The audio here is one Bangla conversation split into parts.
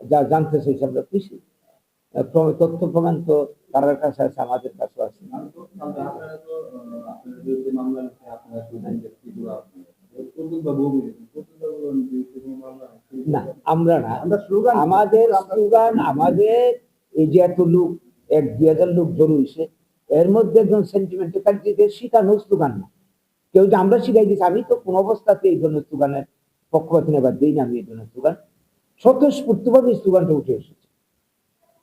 যা জানতে চাইছি আমরা খুশি। তথ্য প্রমাণ তো তার কাছে আছে আমাদের কাছে আছে। না আমরা না। আমাদের স্লোগান আমাদের এই যে এত লোক এক দুই হাজার লোক জড়ো হয়েছে এর মধ্যে একজন সেন্টিমেন্টাল কান্ট্রিতে শিখানো স্লোগান না। কেউ যে আমরা শিখাই দিচ্ছি আমি তো কোন অবস্থাতে এই ধরনের স্লোগানের পক্ষপাত নেবার দিই না আমি এই ধরনের স্লোগান স্বতঃস্ফূর্তভাবে স্লোগানটা উঠে এসেছে।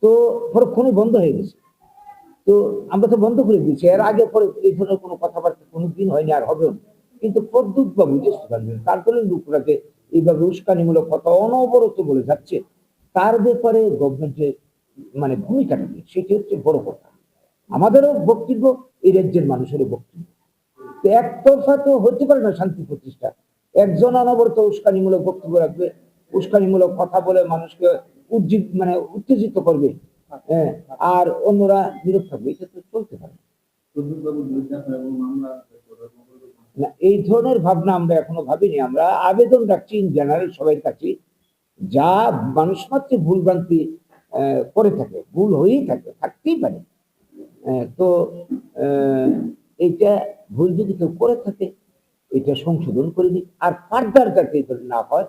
তো পরক্ষণে বন্ধ হয়ে গেছে। তো আমরা তো বন্ধ করে দিয়েছি। এর আগে পরে এই ধরনের কোনো কথাবার্তা কোনোদিন হয়নি আর হবেও। কিন্তু প্রদ্যুৎ বাবু যে স্লোগান দিলেন তারপরে লোকরাকে এইভাবে উস্কানিমূলক কথা অনবরত বলে যাচ্ছে। তার ব্যাপারে গভর্নমেন্টের মানে ভূমিকাটা কি? সেটি হচ্ছে বড় কথা। আমাদেরও বক্তব্য এই রাজ্যের মানুষেরও বক্তব্য। তো একতরফা তো হতে পারে না শান্তি প্রতিষ্ঠা। একজন অনবরত উস্কানিমূলক বক্তব্য রাখবে। উস্কানিমূলক কথা বলে মানুষকে উজ্জীব মানে উত্তেজিত করবে। হ্যাঁ আর অন্যরা নীরব থাকবে এটা তো চলতে পারে। না। এই ধরনের ভাবনা আমরা এখনও ভাবিনি। আমরা আবেদন রাখছি ইন জেনারেল সবাই কাছে যা মানুষ মাত্র ভুল ভ্রান্তি আহ, করে থাকে ভুল হয়েই থাকে থাকতেই পারে। তো আহ, এইটা ভুল যদি কেউ করে থাকে এটা সংশোধন করে দিক। আর ফার্দার যাতে না হয়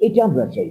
এটা আমরা চাই